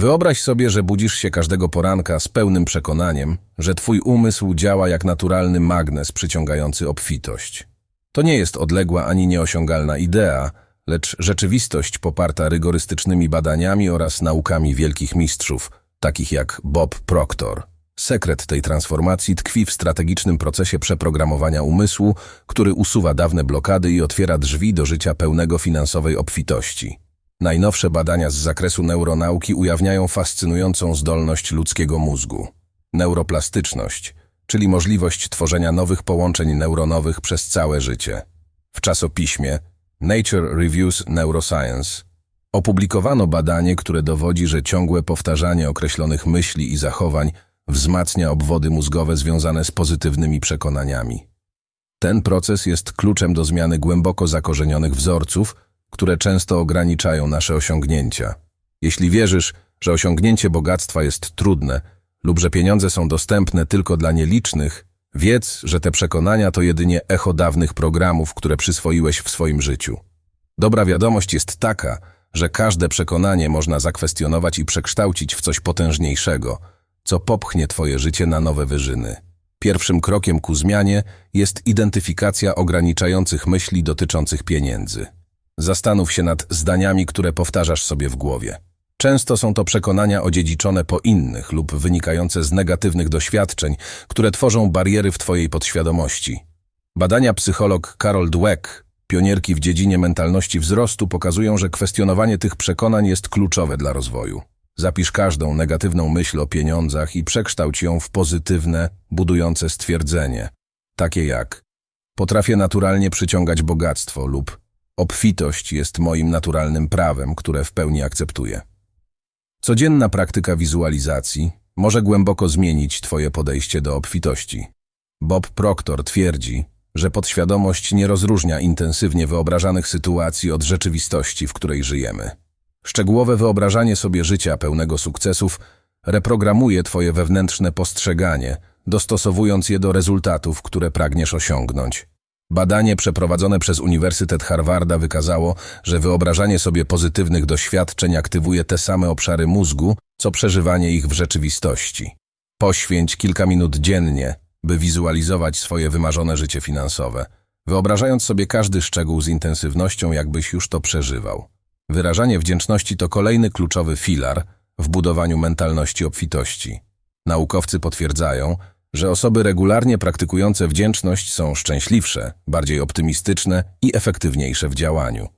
Wyobraź sobie, że budzisz się każdego poranka z pełnym przekonaniem, że twój umysł działa jak naturalny magnes przyciągający obfitość. To nie jest odległa ani nieosiągalna idea, lecz rzeczywistość poparta rygorystycznymi badaniami oraz naukami wielkich mistrzów, takich jak Bob Proctor. Sekret tej transformacji tkwi w strategicznym procesie przeprogramowania umysłu, który usuwa dawne blokady i otwiera drzwi do życia pełnego finansowej obfitości. Najnowsze badania z zakresu neuronauki ujawniają fascynującą zdolność ludzkiego mózgu. Neuroplastyczność, czyli możliwość tworzenia nowych połączeń neuronowych przez całe życie. W czasopiśmie Nature Reviews Neuroscience opublikowano badanie, które dowodzi, że ciągłe powtarzanie określonych myśli i zachowań wzmacnia obwody mózgowe związane z pozytywnymi przekonaniami. Ten proces jest kluczem do zmiany głęboko zakorzenionych wzorców, które często ograniczają nasze osiągnięcia. Jeśli wierzysz, że osiągnięcie bogactwa jest trudne lub że pieniądze są dostępne tylko dla nielicznych, wiedz, że te przekonania to jedynie echo dawnych programów, które przyswoiłeś w swoim życiu. Dobra wiadomość jest taka, że każde przekonanie można zakwestionować i przekształcić w coś potężniejszego, co popchnie Twoje życie na nowe wyżyny. Pierwszym krokiem ku zmianie jest identyfikacja ograniczających myśli dotyczących pieniędzy. Zastanów się nad zdaniami, które powtarzasz sobie w głowie. Często są to przekonania odziedziczone po innych lub wynikające z negatywnych doświadczeń, które tworzą bariery w Twojej podświadomości. Badania psycholog Carol Dweck, pionierki w dziedzinie mentalności wzrostu, pokazują, że kwestionowanie tych przekonań jest kluczowe dla rozwoju. Zapisz każdą negatywną myśl o pieniądzach i przekształć ją w pozytywne, budujące stwierdzenie, takie jak potrafię naturalnie przyciągać bogactwo lub obfitość jest moim naturalnym prawem, które w pełni akceptuję. Codzienna praktyka wizualizacji może głęboko zmienić Twoje podejście do obfitości. Bob Proctor twierdzi, że podświadomość nie rozróżnia intensywnie wyobrażanych sytuacji od rzeczywistości, w której żyjemy. Szczegółowe wyobrażanie sobie życia pełnego sukcesów reprogramuje Twoje wewnętrzne postrzeganie, dostosowując je do rezultatów, które pragniesz osiągnąć. Badanie przeprowadzone przez Uniwersytet Harvarda wykazało, że wyobrażanie sobie pozytywnych doświadczeń aktywuje te same obszary mózgu, co przeżywanie ich w rzeczywistości. Poświęć kilka minut dziennie, by wizualizować swoje wymarzone życie finansowe, wyobrażając sobie każdy szczegół z intensywnością, jakbyś już to przeżywał. Wyrażanie wdzięczności to kolejny kluczowy filar w budowaniu mentalności obfitości. Naukowcy potwierdzają, że osoby regularnie praktykujące wdzięczność są szczęśliwsze, bardziej optymistyczne i efektywniejsze w działaniu.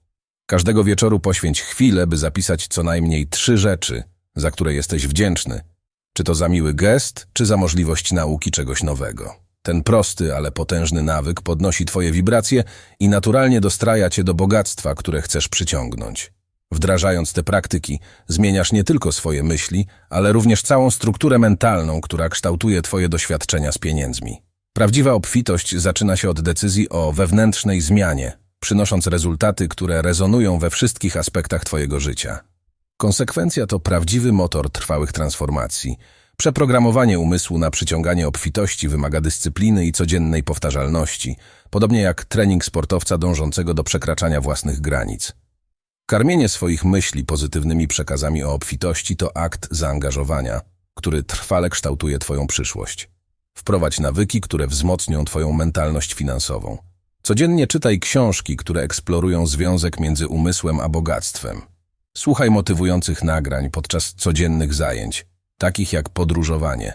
Każdego wieczoru poświęć chwilę, by zapisać co najmniej trzy rzeczy, za które jesteś wdzięczny. Czy to za miły gest, czy za możliwość nauki czegoś nowego. Ten prosty, ale potężny nawyk podnosi twoje wibracje i naturalnie dostraja cię do bogactwa, które chcesz przyciągnąć. Wdrażając te praktyki, zmieniasz nie tylko swoje myśli, ale również całą strukturę mentalną, która kształtuje Twoje doświadczenia z pieniędzmi. Prawdziwa obfitość zaczyna się od decyzji o wewnętrznej zmianie, przynosząc rezultaty, które rezonują we wszystkich aspektach Twojego życia. Konsekwencja to prawdziwy motor trwałych transformacji. Przeprogramowanie umysłu na przyciąganie obfitości wymaga dyscypliny i codziennej powtarzalności, podobnie jak trening sportowca dążącego do przekraczania własnych granic. Karmienie swoich myśli pozytywnymi przekazami o obfitości to akt zaangażowania, który trwale kształtuje Twoją przyszłość. Wprowadź nawyki, które wzmocnią Twoją mentalność finansową. Codziennie czytaj książki, które eksplorują związek między umysłem a bogactwem. Słuchaj motywujących nagrań podczas codziennych zajęć, takich jak podróżowanie.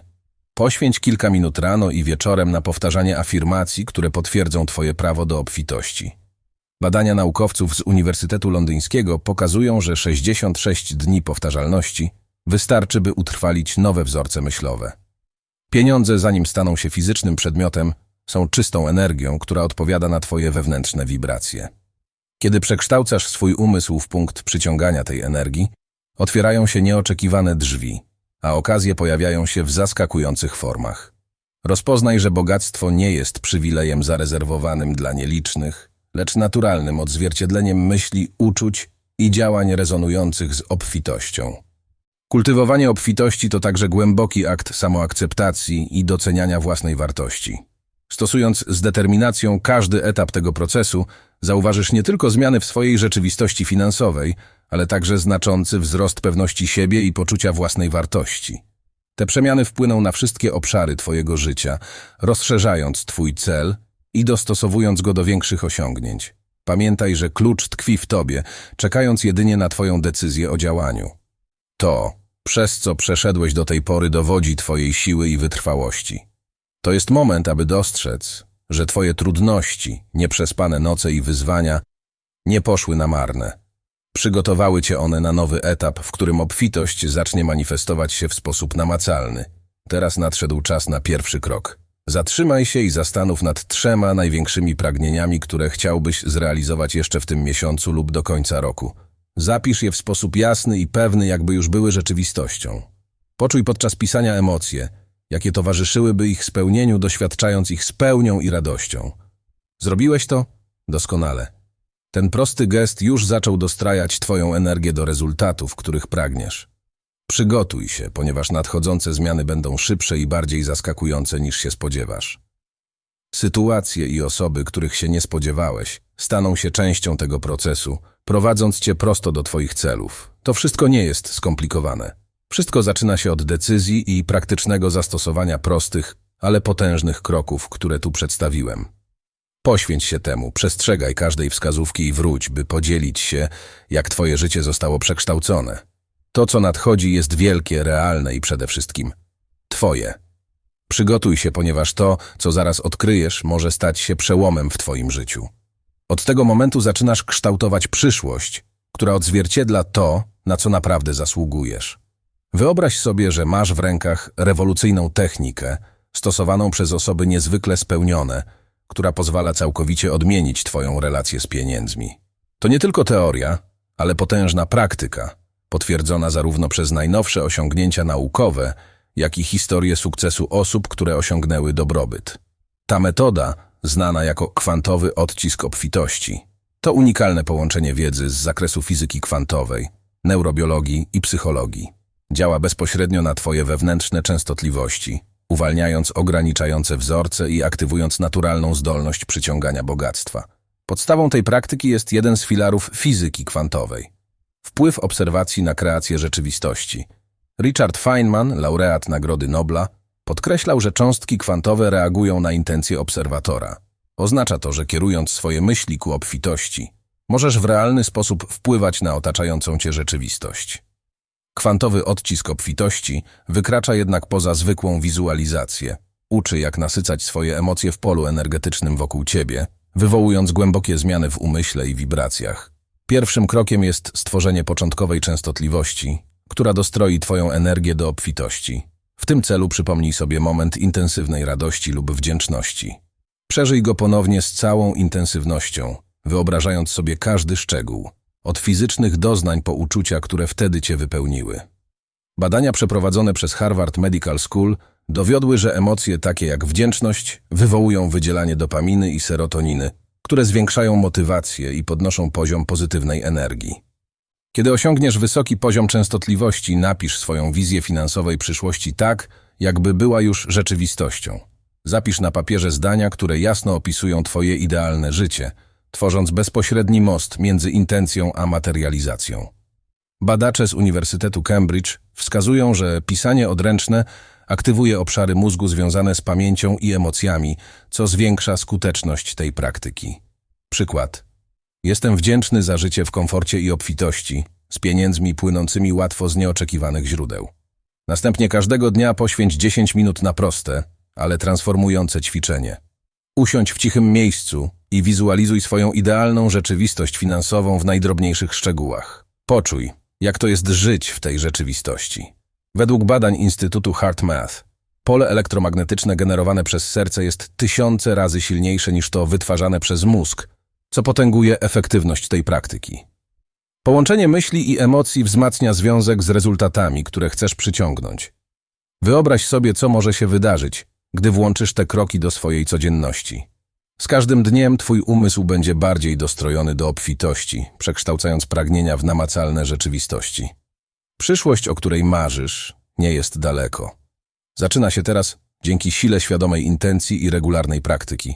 Poświęć kilka minut rano i wieczorem na powtarzanie afirmacji, które potwierdzą Twoje prawo do obfitości. Badania naukowców z Uniwersytetu Londyńskiego pokazują, że 66 dni powtarzalności wystarczy, by utrwalić nowe wzorce myślowe. Pieniądze, zanim staną się fizycznym przedmiotem, są czystą energią, która odpowiada na Twoje wewnętrzne wibracje. Kiedy przekształcasz swój umysł w punkt przyciągania tej energii, otwierają się nieoczekiwane drzwi, a okazje pojawiają się w zaskakujących formach. Rozpoznaj, że bogactwo nie jest przywilejem zarezerwowanym dla nielicznych, lecz naturalnym odzwierciedleniem myśli, uczuć i działań rezonujących z obfitością. Kultywowanie obfitości to także głęboki akt samoakceptacji i doceniania własnej wartości. Stosując z determinacją każdy etap tego procesu, zauważysz nie tylko zmiany w swojej rzeczywistości finansowej, ale także znaczący wzrost pewności siebie i poczucia własnej wartości. Te przemiany wpłyną na wszystkie obszary Twojego życia, rozszerzając Twój cel i dostosowując go do większych osiągnięć. Pamiętaj, że klucz tkwi w Tobie, czekając jedynie na Twoją decyzję o działaniu. To, przez co przeszedłeś do tej pory, dowodzi Twojej siły i wytrwałości. To jest moment, aby dostrzec, że Twoje trudności, nieprzespane noce i wyzwania nie poszły na marne. Przygotowały Cię one na nowy etap, w którym obfitość zacznie manifestować się w sposób namacalny. Teraz nadszedł czas na pierwszy krok. Zatrzymaj się i zastanów nad trzema największymi pragnieniami, które chciałbyś zrealizować jeszcze w tym miesiącu lub do końca roku. Zapisz je w sposób jasny i pewny, jakby już były rzeczywistością. Poczuj podczas pisania emocje, jakie towarzyszyłyby ich spełnieniu, doświadczając ich z pełnią i radością. Zrobiłeś to? Doskonale. Ten prosty gest już zaczął dostrajać Twoją energię do rezultatów, których pragniesz. Przygotuj się, ponieważ nadchodzące zmiany będą szybsze i bardziej zaskakujące niż się spodziewasz. Sytuacje i osoby, których się nie spodziewałeś, staną się częścią tego procesu, prowadząc Cię prosto do Twoich celów. To wszystko nie jest skomplikowane. Wszystko zaczyna się od decyzji i praktycznego zastosowania prostych, ale potężnych kroków, które tu przedstawiłem. Poświęć się temu, przestrzegaj każdej wskazówki i wróć, by podzielić się, jak Twoje życie zostało przekształcone. To, co nadchodzi, jest wielkie, realne i przede wszystkim Twoje. Przygotuj się, ponieważ to, co zaraz odkryjesz, może stać się przełomem w Twoim życiu. Od tego momentu zaczynasz kształtować przyszłość, która odzwierciedla to, na co naprawdę zasługujesz. Wyobraź sobie, że masz w rękach rewolucyjną technikę, stosowaną przez osoby niezwykle spełnione, która pozwala całkowicie odmienić Twoją relację z pieniędzmi. To nie tylko teoria, ale potężna praktyka, potwierdzona zarówno przez najnowsze osiągnięcia naukowe, jak i historię sukcesu osób, które osiągnęły dobrobyt. Ta metoda, znana jako kwantowy odcisk obfitości, to unikalne połączenie wiedzy z zakresu fizyki kwantowej, neurobiologii i psychologii. Działa bezpośrednio na Twoje wewnętrzne częstotliwości, uwalniając ograniczające wzorce i aktywując naturalną zdolność przyciągania bogactwa. Podstawą tej praktyki jest jeden z filarów fizyki kwantowej. Wpływ obserwacji na kreację rzeczywistości. Richard Feynman, laureat Nagrody Nobla, podkreślał, że cząstki kwantowe reagują na intencje obserwatora. Oznacza to, że kierując swoje myśli ku obfitości, możesz w realny sposób wpływać na otaczającą cię rzeczywistość. Kwantowy odcisk obfitości wykracza jednak poza zwykłą wizualizację. Uczy, jak nasycać swoje emocje w polu energetycznym wokół ciebie, wywołując głębokie zmiany w umyśle i wibracjach. Pierwszym krokiem jest stworzenie początkowej częstotliwości, która dostroi twoją energię do obfitości. W tym celu przypomnij sobie moment intensywnej radości lub wdzięczności. Przeżyj go ponownie z całą intensywnością, wyobrażając sobie każdy szczegół od fizycznych doznań po uczucia, które wtedy cię wypełniły. Badania przeprowadzone przez Harvard Medical School dowiodły, że emocje takie jak wdzięczność wywołują wydzielanie dopaminy i serotoniny, które zwiększają motywację i podnoszą poziom pozytywnej energii. Kiedy osiągniesz wysoki poziom częstotliwości, napisz swoją wizję finansowej przyszłości tak, jakby była już rzeczywistością. Zapisz na papierze zdania, które jasno opisują Twoje idealne życie – tworząc bezpośredni most między intencją a materializacją. Badacze z Uniwersytetu Cambridge wskazują, że pisanie odręczne aktywuje obszary mózgu związane z pamięcią i emocjami, co zwiększa skuteczność tej praktyki. Przykład. Jestem wdzięczny za życie w komforcie i obfitości, z pieniędzmi płynącymi łatwo z nieoczekiwanych źródeł. Następnie każdego dnia poświęć 10 minut na proste, ale transformujące ćwiczenie. Usiądź w cichym miejscu i wizualizuj swoją idealną rzeczywistość finansową w najdrobniejszych szczegółach. Poczuj, jak to jest żyć w tej rzeczywistości. Według badań Instytutu HeartMath, pole elektromagnetyczne generowane przez serce jest tysiące razy silniejsze niż to wytwarzane przez mózg, co potęguje efektywność tej praktyki. Połączenie myśli i emocji wzmacnia związek z rezultatami, które chcesz przyciągnąć. Wyobraź sobie, co może się wydarzyć, gdy włączysz te kroki do swojej codzienności. Z każdym dniem twój umysł będzie bardziej dostrojony do obfitości, przekształcając pragnienia w namacalne rzeczywistości. Przyszłość, o której marzysz, nie jest daleko. Zaczyna się teraz dzięki sile świadomej intencji i regularnej praktyki.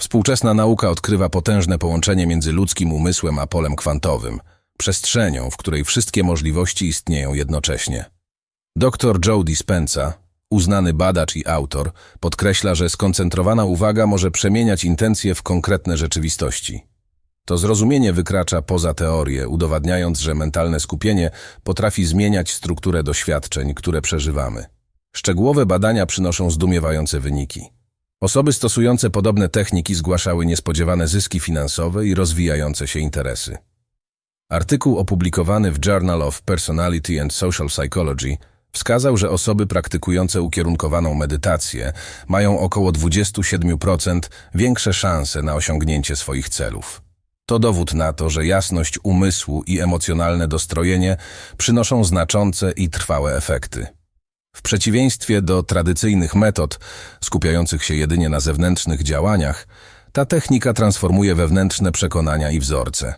Współczesna nauka odkrywa potężne połączenie między ludzkim umysłem a polem kwantowym, przestrzenią, w której wszystkie możliwości istnieją jednocześnie. Dr Joe Dispenza, uznany badacz i autor, podkreśla, że skoncentrowana uwaga może przemieniać intencje w konkretne rzeczywistości. To zrozumienie wykracza poza teorię, udowadniając, że mentalne skupienie potrafi zmieniać strukturę doświadczeń, które przeżywamy. Szczegółowe badania przynoszą zdumiewające wyniki. Osoby stosujące podobne techniki zgłaszały niespodziewane zyski finansowe i rozwijające się interesy. Artykuł opublikowany w Journal of Personality and Social Psychology wskazał, że osoby praktykujące ukierunkowaną medytację mają około 27% większe szanse na osiągnięcie swoich celów. To dowód na to, że jasność umysłu i emocjonalne dostrojenie przynoszą znaczące i trwałe efekty. W przeciwieństwie do tradycyjnych metod skupiających się jedynie na zewnętrznych działaniach, ta technika transformuje wewnętrzne przekonania i wzorce.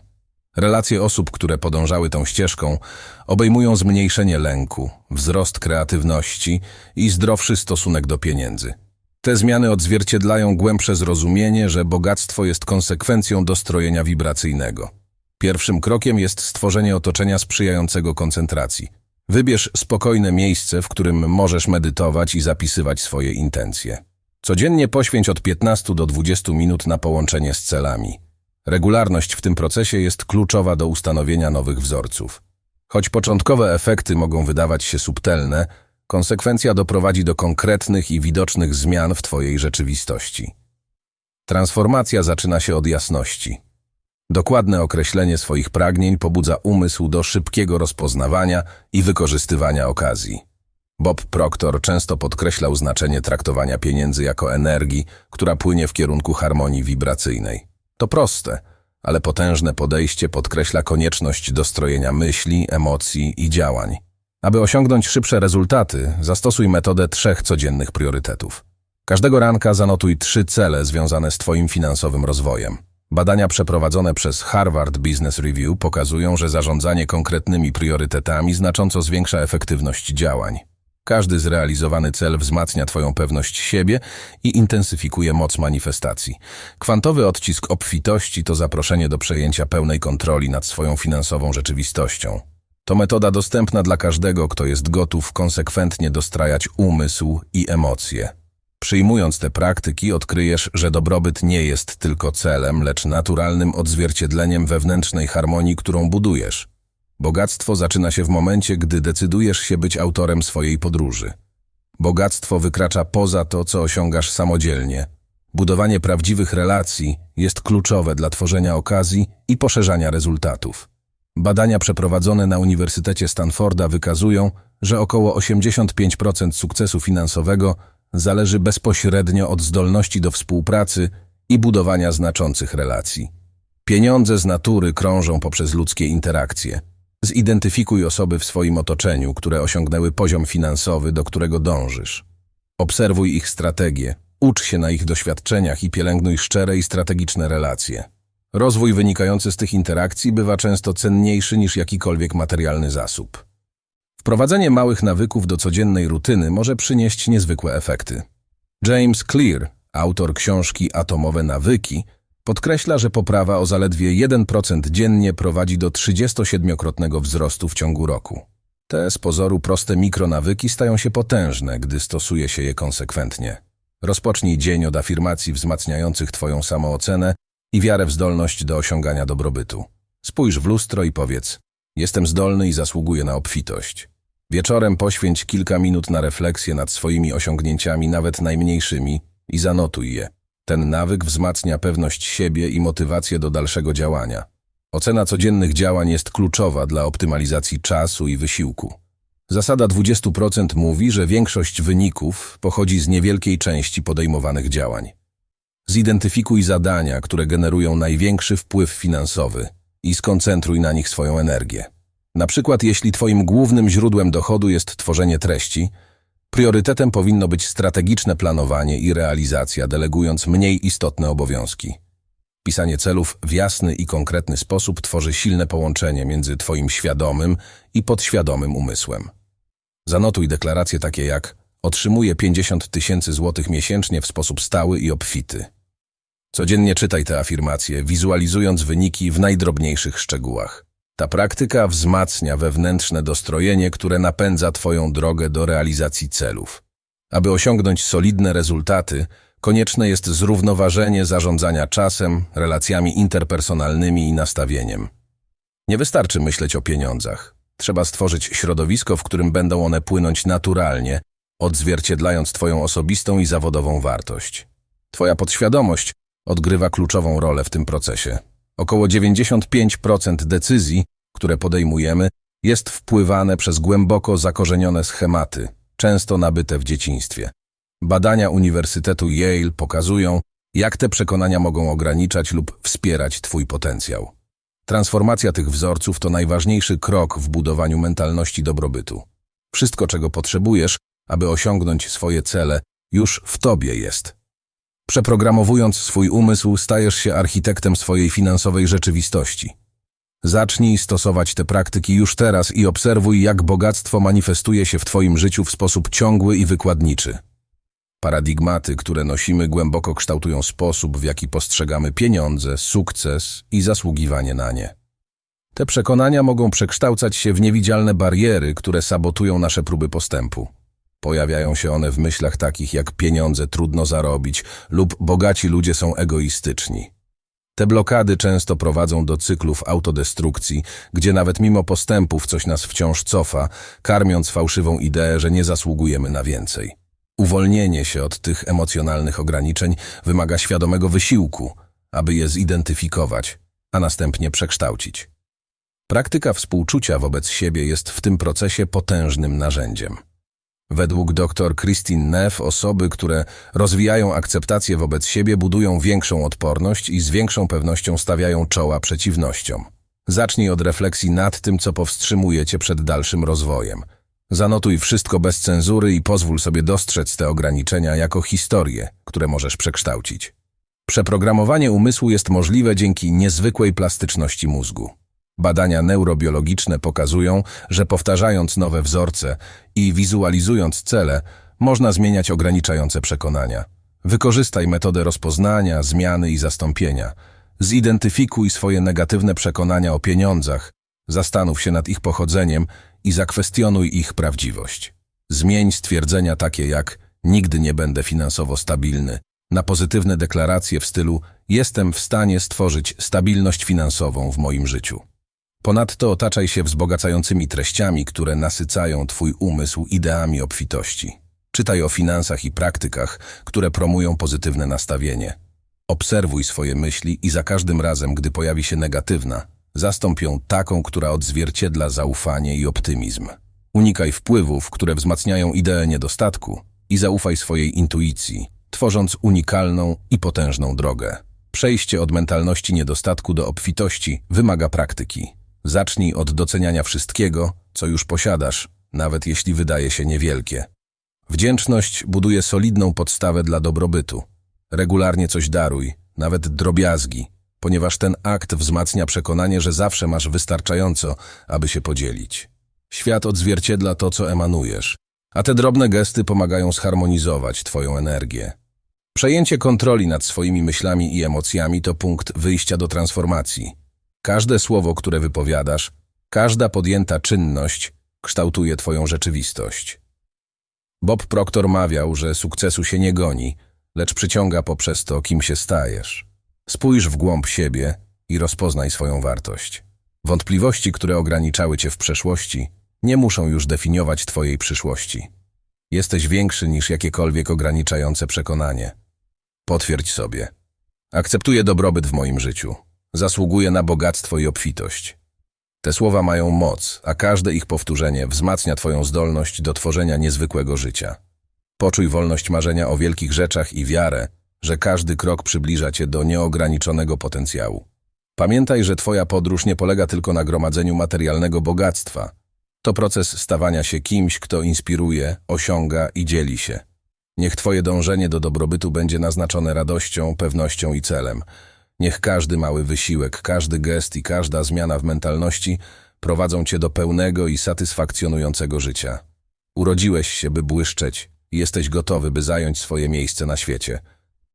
Relacje osób, które podążały tą ścieżką, obejmują zmniejszenie lęku, wzrost kreatywności i zdrowszy stosunek do pieniędzy. Te zmiany odzwierciedlają głębsze zrozumienie, że bogactwo jest konsekwencją dostrojenia wibracyjnego. Pierwszym krokiem jest stworzenie otoczenia sprzyjającego koncentracji. Wybierz spokojne miejsce, w którym możesz medytować i zapisywać swoje intencje. Codziennie poświęć od 15 do 20 minut na połączenie z celami. Regularność w tym procesie jest kluczowa do ustanowienia nowych wzorców. Choć początkowe efekty mogą wydawać się subtelne, konsekwencja doprowadzi do konkretnych i widocznych zmian w Twojej rzeczywistości. Transformacja zaczyna się od jasności. Dokładne określenie swoich pragnień pobudza umysł do szybkiego rozpoznawania i wykorzystywania okazji. Bob Proctor często podkreślał znaczenie traktowania pieniędzy jako energii, która płynie w kierunku harmonii wibracyjnej. To proste, ale potężne podejście podkreśla konieczność dostrojenia myśli, emocji i działań. Aby osiągnąć szybsze rezultaty, zastosuj metodę trzech codziennych priorytetów. Każdego ranka zanotuj trzy cele związane z Twoim finansowym rozwojem. Badania przeprowadzone przez Harvard Business Review pokazują, że zarządzanie konkretnymi priorytetami znacząco zwiększa efektywność działań. Każdy zrealizowany cel wzmacnia Twoją pewność siebie i intensyfikuje moc manifestacji. Kwantowy odcisk obfitości to zaproszenie do przejęcia pełnej kontroli nad swoją finansową rzeczywistością. To metoda dostępna dla każdego, kto jest gotów konsekwentnie dostrajać umysł i emocje. Przyjmując te praktyki, odkryjesz, że dobrobyt nie jest tylko celem, lecz naturalnym odzwierciedleniem wewnętrznej harmonii, którą budujesz. Bogactwo zaczyna się w momencie, gdy decydujesz się być autorem swojej podróży. Bogactwo wykracza poza to, co osiągasz samodzielnie. Budowanie prawdziwych relacji jest kluczowe dla tworzenia okazji i poszerzania rezultatów. Badania przeprowadzone na Uniwersytecie Stanforda wykazują, że około 85% sukcesu finansowego zależy bezpośrednio od zdolności do współpracy i budowania znaczących relacji. Pieniądze z natury krążą poprzez ludzkie interakcje. Zidentyfikuj osoby w swoim otoczeniu, które osiągnęły poziom finansowy, do którego dążysz. Obserwuj ich strategie, ucz się na ich doświadczeniach i pielęgnuj szczere i strategiczne relacje. Rozwój wynikający z tych interakcji bywa często cenniejszy niż jakikolwiek materialny zasób. Wprowadzenie małych nawyków do codziennej rutyny może przynieść niezwykłe efekty. James Clear, autor książki Atomowe nawyki, podkreśla, że poprawa o zaledwie 1% dziennie prowadzi do 37-krotnego wzrostu w ciągu roku. Te z pozoru proste mikronawyki stają się potężne, gdy stosuje się je konsekwentnie. Rozpocznij dzień od afirmacji wzmacniających Twoją samoocenę i wiarę w zdolność do osiągania dobrobytu. Spójrz w lustro i powiedz: Jestem zdolny i zasługuję na obfitość. Wieczorem poświęć kilka minut na refleksję nad swoimi osiągnięciami, nawet najmniejszymi, i zanotuj je. Ten nawyk wzmacnia pewność siebie i motywację do dalszego działania. Ocena codziennych działań jest kluczowa dla optymalizacji czasu i wysiłku. Zasada 20% mówi, że większość wyników pochodzi z niewielkiej części podejmowanych działań. Zidentyfikuj zadania, które generują największy wpływ finansowy i skoncentruj na nich swoją energię. Na przykład, jeśli Twoim głównym źródłem dochodu jest tworzenie treści, priorytetem powinno być strategiczne planowanie i realizacja, delegując mniej istotne obowiązki. Pisanie celów w jasny i konkretny sposób tworzy silne połączenie między Twoim świadomym i podświadomym umysłem. Zanotuj deklaracje takie jak otrzymuję 50 tysięcy złotych miesięcznie w sposób stały i obfity. Codziennie czytaj te afirmacje, wizualizując wyniki w najdrobniejszych szczegółach. Ta praktyka wzmacnia wewnętrzne dostrojenie, które napędza Twoją drogę do realizacji celów. Aby osiągnąć solidne rezultaty, konieczne jest zrównoważenie zarządzania czasem, relacjami interpersonalnymi i nastawieniem. Nie wystarczy myśleć o pieniądzach. Trzeba stworzyć środowisko, w którym będą one płynąć naturalnie, odzwierciedlając Twoją osobistą i zawodową wartość. Twoja podświadomość odgrywa kluczową rolę w tym procesie. Około 95% decyzji, które podejmujemy, jest wpływane przez głęboko zakorzenione schematy, często nabyte w dzieciństwie. Badania Uniwersytetu Yale pokazują, jak te przekonania mogą ograniczać lub wspierać Twój potencjał. Transformacja tych wzorców to najważniejszy krok w budowaniu mentalności dobrobytu. Wszystko, czego potrzebujesz, aby osiągnąć swoje cele, już w Tobie jest. Przeprogramowując swój umysł, stajesz się architektem swojej finansowej rzeczywistości. Zacznij stosować te praktyki już teraz i obserwuj, jak bogactwo manifestuje się w Twoim życiu w sposób ciągły i wykładniczy. Paradygmaty, które nosimy, głęboko kształtują sposób, w jaki postrzegamy pieniądze, sukces i zasługiwanie na nie. Te przekonania mogą przekształcać się w niewidzialne bariery, które sabotują nasze próby postępu. Pojawiają się one w myślach takich jak pieniądze trudno zarobić lub bogaci ludzie są egoistyczni. Te blokady często prowadzą do cyklów autodestrukcji, gdzie nawet mimo postępów coś nas wciąż cofa, karmiąc fałszywą ideę, że nie zasługujemy na więcej. Uwolnienie się od tych emocjonalnych ograniczeń wymaga świadomego wysiłku, aby je zidentyfikować, a następnie przekształcić. Praktyka współczucia wobec siebie jest w tym procesie potężnym narzędziem. Według dr Christine Neff osoby, które rozwijają akceptację wobec siebie, budują większą odporność i z większą pewnością stawiają czoła przeciwnościom. Zacznij od refleksji nad tym, co powstrzymuje cię przed dalszym rozwojem. Zanotuj wszystko bez cenzury i pozwól sobie dostrzec te ograniczenia jako historie, które możesz przekształcić. Przeprogramowanie umysłu jest możliwe dzięki niezwykłej plastyczności mózgu. Badania neurobiologiczne pokazują, że powtarzając nowe wzorce i wizualizując cele, można zmieniać ograniczające przekonania. Wykorzystaj metodę rozpoznania, zmiany i zastąpienia. Zidentyfikuj swoje negatywne przekonania o pieniądzach, zastanów się nad ich pochodzeniem i zakwestionuj ich prawdziwość. Zmień stwierdzenia takie jak nigdy nie będę finansowo stabilny na pozytywne deklaracje w stylu jestem w stanie stworzyć stabilność finansową w moim życiu. Ponadto otaczaj się wzbogacającymi treściami, które nasycają Twój umysł ideami obfitości. Czytaj o finansach i praktykach, które promują pozytywne nastawienie. Obserwuj swoje myśli i za każdym razem, gdy pojawi się negatywna, zastąp ją taką, która odzwierciedla zaufanie i optymizm. Unikaj wpływów, które wzmacniają ideę niedostatku i zaufaj swojej intuicji, tworząc unikalną i potężną drogę. Przejście od mentalności niedostatku do obfitości wymaga praktyki. Zacznij od doceniania wszystkiego, co już posiadasz, nawet jeśli wydaje się niewielkie. Wdzięczność buduje solidną podstawę dla dobrobytu. Regularnie coś daruj, nawet drobiazgi, ponieważ ten akt wzmacnia przekonanie, że zawsze masz wystarczająco, aby się podzielić. Świat odzwierciedla to, co emanujesz, a te drobne gesty pomagają zharmonizować Twoją energię. Przejęcie kontroli nad swoimi myślami i emocjami to punkt wyjścia do transformacji. Każde słowo, które wypowiadasz, każda podjęta czynność kształtuje Twoją rzeczywistość. Bob Proctor mawiał, że sukcesu się nie goni, lecz przyciąga poprzez to, kim się stajesz. Spójrz w głąb siebie i rozpoznaj swoją wartość. Wątpliwości, które ograniczały Cię w przeszłości, nie muszą już definiować Twojej przyszłości. Jesteś większy niż jakiekolwiek ograniczające przekonanie. Potwierdź sobie. Akceptuję dobrobyt w moim życiu. Zasługuję na bogactwo i obfitość. Te słowa mają moc, a każde ich powtórzenie wzmacnia Twoją zdolność do tworzenia niezwykłego życia. Poczuj wolność marzenia o wielkich rzeczach i wiarę, że każdy krok przybliża Cię do nieograniczonego potencjału. Pamiętaj, że Twoja podróż nie polega tylko na gromadzeniu materialnego bogactwa. To proces stawania się kimś, kto inspiruje, osiąga i dzieli się. Niech Twoje dążenie do dobrobytu będzie naznaczone radością, pewnością i celem. Niech każdy mały wysiłek, każdy gest i każda zmiana w mentalności prowadzą Cię do pełnego i satysfakcjonującego życia. Urodziłeś się, by błyszczeć i jesteś gotowy, by zająć swoje miejsce na świecie –